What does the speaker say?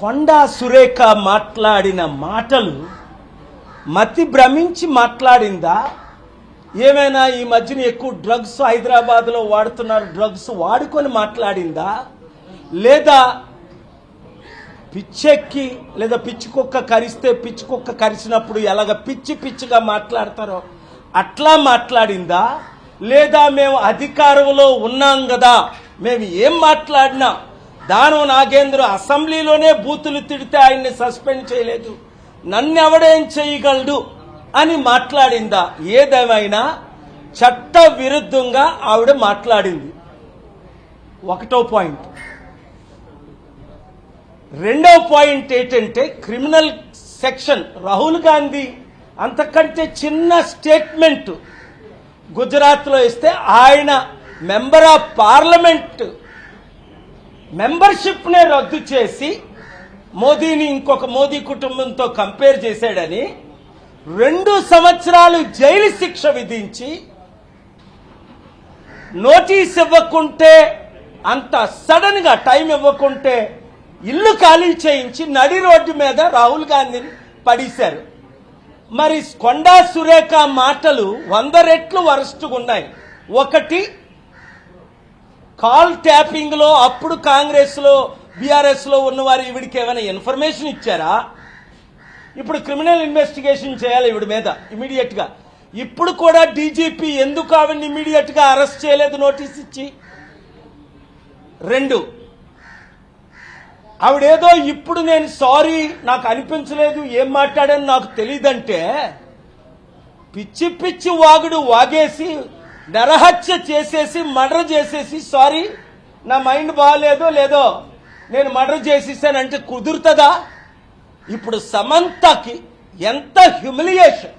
కొండా సురేఖ మాట్లాడిన మాటలు మతి భ్రమించి మాట్లాడిందా? ఏమైనా ఈ మధ్యన ఎక్కువ డ్రగ్స్ హైదరాబాద్లో వాడుతున్నారు డ్రగ్స్ వాడుకొని మాట్లాడిందా? లేదా పిచ్చెక్కి లేదా పిచ్చి కుక్క కరిస్తే పిచ్చి కుక్క కరిచినప్పుడు ఎలాగ పిచ్చి పిచ్చిగా మాట్లాడతారో అట్లా మాట్లాడిందా? లేదా మేము అధికారంలో ఉన్నాం కదా మేము ఏం మాట్లాడినా దానం నాగేంద్ర అసెంబ్లీలోనే బూతులు తిడితే ఆయన్ని సస్పెండ్ చేయలేదు. నన్ను ఎవడేం చేయగలడు అని మాట్లాడిందా? ఏదేమైనా చట్ట విరుద్ధంగా ఆవిడ మాట్లాడింది. ఒకటో పాయింట్. రెండో పాయింట్ ఏంటంటే క్రిమినల్ సెక్షన్ రాహుల్ గాంధీ అంతకంటే చిన్న స్టేట్మెంట్ గుజరాత్లో ఇస్తే ఆయన మెంబర్ ఆఫ్ పార్లమెంట్ మెంబర్షిప్నే రద్దు చేసి మోదీని ఇంకొక మోదీ కుటుంబంతో కంపేర్ చేశాడని రెండు సంవత్సరాలు జైలు శిక్ష విధించి నోటీస్ ఇవ్వకుంటే అంత సడన్గా టైం ఇవ్వకుంటే ఇల్లు ఖాళీ చేయించి నడి రోడ్డు మీద రాహుల్ గాంధీని పడేశారు. మరి కొండా సురేఖ మాటలు వంద రెట్లు వరస్టుగా ఉన్నాయి. ఒకటి కాల్ ట్యాపింగ్లో అప్పుడు కాంగ్రెస్లో బీఆర్ఎస్లో ఉన్నవారు ఈవిడికి ఏమైనా ఇన్ఫర్మేషన్ ఇచ్చారా? ఇప్పుడు క్రిమినల్ ఇన్వెస్టిగేషన్ చేయాలి ఈవిడ మీద ఇమీడియట్గా. ఇప్పుడు కూడా డీజీపీ ఎందుకు ఆవిడని ఇమీడియట్గా అరెస్ట్ చేయలేదు నోటీస్ ఇచ్చి? రెండు ఆవిడేదో ఇప్పుడు నేను సారీ నాకు అనిపించలేదు ఏం మాట్లాడాను నాకు తెలియదంటే పిచ్చి పిచ్చి వాగుడు వాగేసి నరహత్య చేసేసి మర్డర్ చేసేసి సారీ నా మైండ్ బాగాలేదో లేదో నేను మర్డర్ చేసేసానంటే కుదురుతుందా? ఇప్పుడు సమంతకి ఎంత హ్యూమిలియేషన్